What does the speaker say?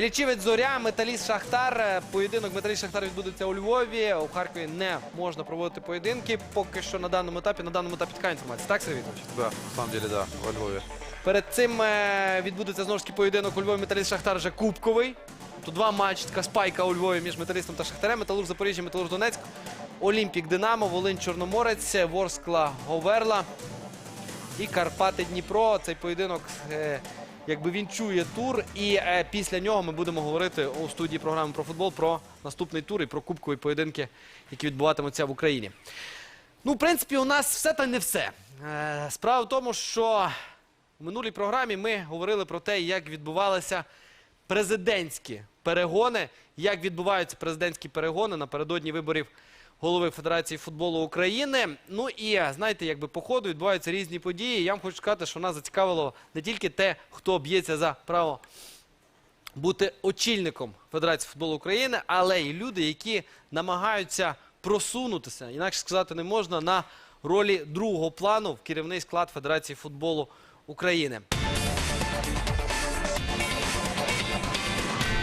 Лічівець Зоря, Металіст Шахтар. Е, Поєдинок Металіст Шахтар відбудеться у Львові. У Харкові не можна проводити поєдинки. Поки що на даному етапі. На даному етапі така інформація. Так, Сергій Вікторович? Да, на самом деле, да, во Львове. Перед цим е, відбудеться знову ж таки поєдинок у Львові Металіст Шахтар вже кубковий. Тобто два матчі, така спайка у Львові між металістом та Шахтарем. Металург Запоріжжя, Металург Донецьк, Олімпік Динамо, Волинь Чорноморець, Ворскла Говерла і Карпати Дніпро. Цей поєдинок, е, якби він чує тур. І е, після нього ми будемо говорити у студії програми про футбол про наступний тур і про кубкові поєдинки, які відбуватимуться в Україні. Ну, в принципі, у нас все та не все. Е, Справа в тому, що в минулій програмі ми говорили про те, як відбувалися президентські перегони, як відбуваються президентські перегони напередодні виборів голови Федерації футболу України. Ну і знаєте, якби по ходу відбуваються різні події. Я вам хочу сказати, що нас зацікавило не тільки те, хто б'ється за право бути очільником Федерації футболу України, але й люди, які намагаються просунутися, інакше сказати не можна, на ролі другого плану в керівний склад Федерації футболу України.